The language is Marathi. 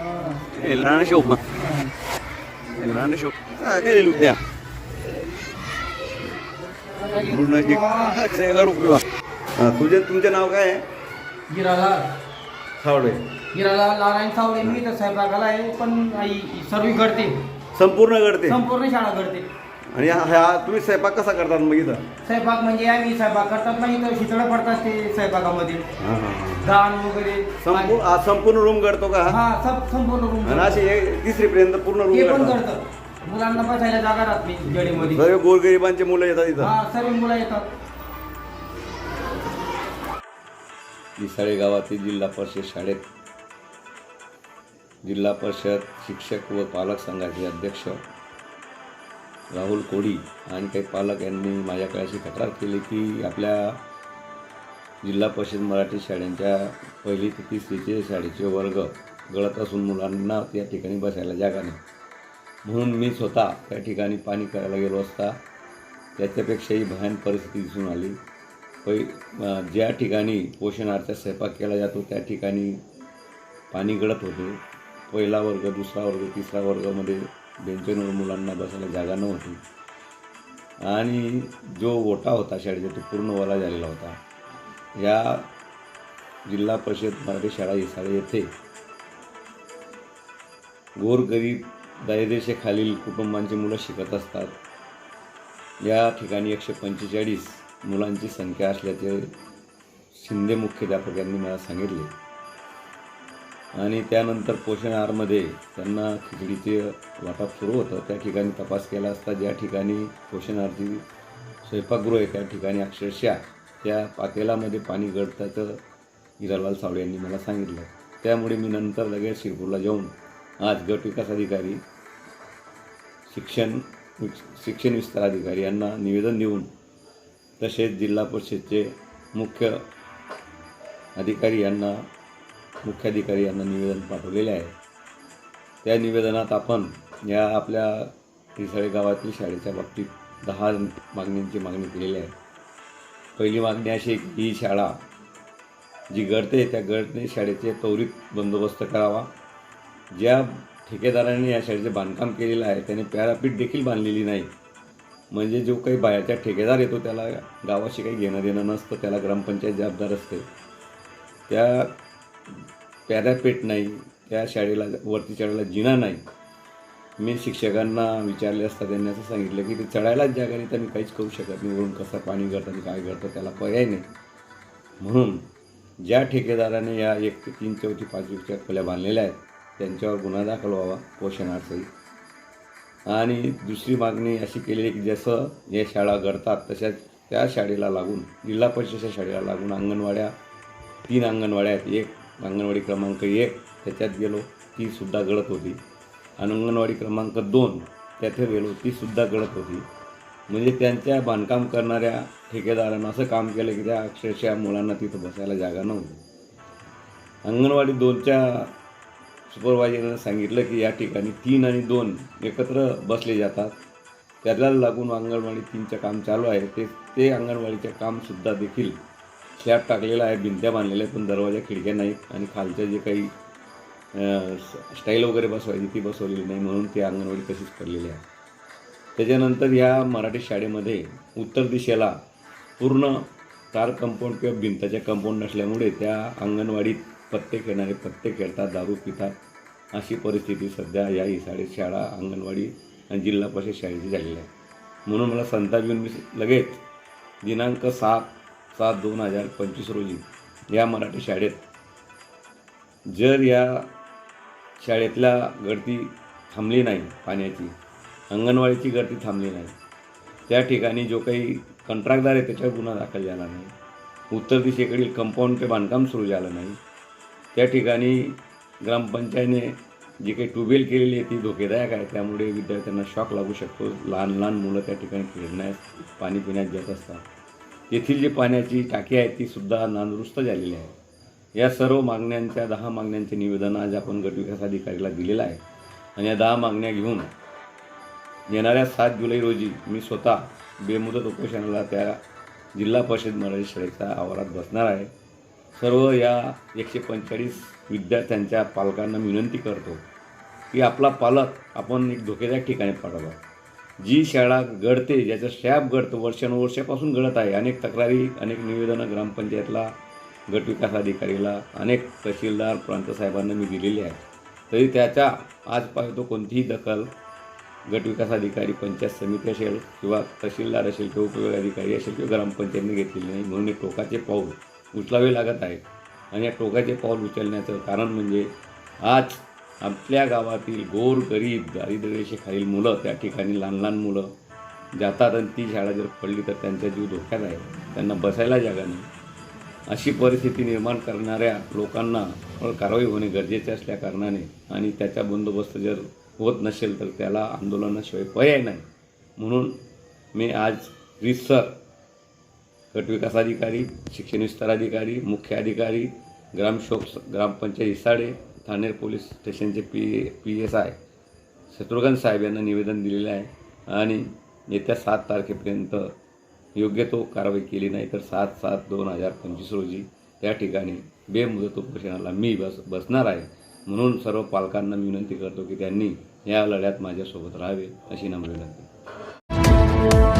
Kailangan na ma. Kailangan na siya. Ah, kailangan niya. पूर्ण एक हजार रुपये तुझे तुमचे नाव काय आहे गिराला सावडे गिराला नारायण सावळे मी तर स्वयंपाकाला आहे पण सर्व घडते संपूर्ण करते. संपूर्ण शाळा घडते आणि हा हा- तुम्ही स्वयंपाक कसा करतात मग इथं? स्वयंपाक म्हणजे आम्ही स्वयंपाक करतात नाही तर शितळं पडतात ते स्वयंपाकामध्ये. हा, हा, हा. दाण वगैरे. संपू हा संपूर्ण रूम करतो का? हा? हा सब संपूर्ण रूम आणि अशी एक तिसरी पर्यंत पूर्ण रूम पण करतात मुलांना बसायला जागा राहत नाही जडीमध्ये सर्व गोरगरिबांचे मुलं येतात इथं. हा सर्व मुलं येतात. मिसाळे गावातील जिल्हा परिषद शाळेत जिल्हा परिषद शिक्षक व पालक संघाचे अध्यक्ष राहुल कोडी आणि काही पालक यांनी माझ्याकडे अशी तक्रार केली की आपल्या जिल्हा परिषद मराठी शाळेंच्या पहिली ते तिसरीचे शाळेचे वर्ग गळत असून मुलांना त्या ठिकाणी बसायला जागा नाही. म्हणून मी स्वतः त्या ठिकाणी पाणी करायला गेलो असता त्याच्यापेक्षाही भयान परिस्थिती दिसून आली. पै ज्या ठिकाणी पोषणार्थ स्वयंपाक केला जातो त्या ठिकाणी पाणी गळत होते. पहिला वर्ग दुसरा वर्ग तिसरा वर्गामध्ये बेंचवर मुलांना बसायला जागा नव्हती. आणि जो ओटा होता शाळेचा तो पूर्ण ओला झालेला होता. या जिल्हा परिषद मराठी शाळा हिसाळे येथे गोरगरीब दारिद्र्यरेषेखालील कुटुंबांची मुलं शिकत असतात. या ठिकाणी एकशे पंचेचाळीस मुलांची संख्या असल्याचे शिंदे मुख्याध्यापकांनी मला सांगितले. आणि त्यानंतर पोषण आहारमध्ये त्यांना खिचडीचे वाटप सुरू होतं. त्या ठिकाणी तपास केला असता ज्या ठिकाणी पोषण आहारची स्वयंपाकगृह आहे त्या ठिकाणी अक्षरशः त्या पातेलामध्ये पाणी गळताचं हिरालाल सावळे यांनी मला सांगितलं. त्यामुळे मी नंतर लगेच शिरपूरला जाऊन आज गट विकास अधिकारी शिक्षण शिक्षण विस्तार अधिकारी यांना निवेदन देऊन तसेच जिल्हा परिषदचे मुख्य अधिकारी यांना मुख्याधिकारी यांना निवेदन पाठवलेले आहे. त्या निवेदनात आपण या आपल्या रिसाळे गावातील शाळेच्या बाबतीत दहा मागण्यांची मागणी केलेली आहे. पहिली मागणी अशी ही शाळा जी गळते त्या गळते शाळेचे त्वरित बंदोबस्त करावा. ज्या ठेकेदाराने या शाळेचे बांधकाम केलेलं आहे त्याने पॅरापीठ देखील बांधलेली नाही. म्हणजे जो काही बाहेरचा ठेकेदार येतो त्याला गावाशी काही घेणं देणं नसतं त्याला ग्रामपंचायत जबाबदार असते. त्या पॅरापेट नाही त्या शाळेला वरती चढायला जिना नाही. मी शिक्षकांना विचारले असता त्यांनी असं सांगितलं की ते चढायलाच जागा नाही तर मी काहीच करू शकत नाही. वरून कसं पाणी गळतं आणि काय घडतं त्याला पर्याय नाही. म्हणून ज्या ठेकेदाराने या एक ते तीन चौथी पाचवीच्या खोल्या बांधलेल्या आहेत त्यांच्यावर गुन्हा दाखल व्हावा पोषणार्थही आणि दुसरी मागणी अशी केलेली आहे की जसं या शाळा घडतात तशाच त्या शाळेला लागून जिल्हा परिषदेच्या शाळेला लागून अंगणवाड्या तीन अंगणवाड्या आहेत. एक अंगणवाडी क्रमांक एक त्याच्यात गेलो तीसुद्धा गळत होती. आणि अंगणवाडी क्रमांक दोन त्याथे गेलो तीसुद्धा गळत होती. म्हणजे त्यांच्या बांधकाम करणाऱ्या ठेकेदारानं असं काम केलं की त्या अक्षरशः मुलांना तिथं बसायला जागा नव्हती. अंगणवाडी दोनच्या सुपरवायझरनं सांगितलं की या ठिकाणी तीन आणि दोन एकत्र बसले जातात. त्याला लागून अंगणवाडी तीनचं काम चालू आहे. ते ते अंगणवाडीचं कामसुद्धा देखील स्लॅब टाकलेला आहे भिंत्या बांधलेल्या आहेत पण दरवाजा खिडक्या नाहीत आणि खालच्या जे काही स्टाईल वगैरे बसवायची ती बसवलेली नाही म्हणून ती अंगणवाडी तशीच पडलेली आहे. त्याच्यानंतर या मराठी शाळेमध्ये उत्तर दिशेला पूर्ण तार कंपाऊंड किंवा भिंताच्या कंपाऊंड नसल्यामुळे त्या अंगणवाडीत पत्ते खेळणारे पत्ते खेळतात दारू पितात अशी परिस्थिती सध्या या हिसाडे शाळा अंगणवाडी आणि जिल्हा परिषद शाळेची झालेली आहे. म्हणून मला संताप येऊन मी लगेच दिनांक सात सात दोन हजार पंचवीस रोजी या मराठी शाळेत जर या शाळेतल्या गर्दी थांबली नाही पाण्याची अंगणवाडीची गर्दी थांबली नाही त्या ठिकाणी जो काही कंत्राटदार आहे त्याच्यावर गुन्हा दाखल झाला नाही उत्तर दिशेकडील कंपाऊंडचे बांधकाम सुरू झालं नाही त्या ठिकाणी ग्रामपंचायतीने जी काही ट्यूबवेल केलेली आहे ती धोकेदायक आहे त्यामुळे विद्यार्थ्यांना शॉक लागू शकतो. लहान लहान मुलं त्या ठिकाणी खेळण्यास पाणी पिण्यात जात असतात. येथील जी पाण्याची टाकी आहे ती सुद्धा नांदुरुस्त झालेली आहे. या सर्व मागण्यांच्या दहा मागण्यांचे निवेदन आज आपण गटविकास अधिकारीला दिलेलं आहे. आणि या दहा मागण्या घेऊन येणाऱ्या सात जुलै रोजी मी स्वतः बेमुदत उपोषणाला त्या जिल्हा परिषद मराठी शाळेच्या आवारात बसणार आहे. सर्व या एकशे पंचेचाळीस विद्यार्थ्यांच्या पालकांना विनंती करतो की आपला पालक आपण एक धोकेदायक ठिकाणी पाठवा. जी शाळा घडते ज्याचं स्टॅप घडतं वर्षानुवर्षापासून घडत आहे. अनेक तक्रारी अनेक निवेदनं ग्रामपंचायतला गट विकास अधिकारीला अनेक तहसीलदार प्रांतसाहेबांना मी दिलेली आहे तरी त्याच्या आजपर्यंत कोणतीही दखल गट विकास अधिकारी पंचायत समिती असेल किंवा तहसीलदार असेल किंवा उपयोग अधिकारी असेल किंवा ग्रामपंचायतने घेतलेली नाही म्हणून हे टोकाचे पाऊल उचलावे लागत आहे आणि या टोकाचे पाऊल उचलण्याचं कारण म्हणजे आज आपल्या गावातील गोर गरीब दारिद्र्यरेषेखालील मुलं त्या ठिकाणी लहान लहान मुलं जातात आणि ती शाळा जर पडली तर त्यांचा जीव धोक्यात आहे. त्यांना बसायला जागा नाही. अशी परिस्थिती निर्माण करणाऱ्या लोकांना कारवाई होणे गरजेचे असल्या कारणाने आणि त्याचा बंदोबस्त जर होत नसेल तर त्याला आंदोलनाशिवाय पर्याय नाही. म्हणून मी आज रितसर गटविकास अधिकारी शिक्षण विस्तार अधिकारी मुख्य अधिकारी ग्रामशोक ग्रामपंचायत हिसाडे ठाणे पोलीस स्टेशनचे P P S I Shatrughan साहेब यांना निवेदन दिलेलं आहे. आणि येत्या सात तारखेपर्यंत योग्य तो कारवाई केली नाही तर सात सात दोन हजार पंचवीस रोजी त्या ठिकाणी बेमुदत उपोषणाला मी बस बसणार आहे. म्हणून सर्व पालकांना मी विनंती करतो की त्यांनी या लढ्यात माझ्यासोबत राहावे अशी नम्र विनंती.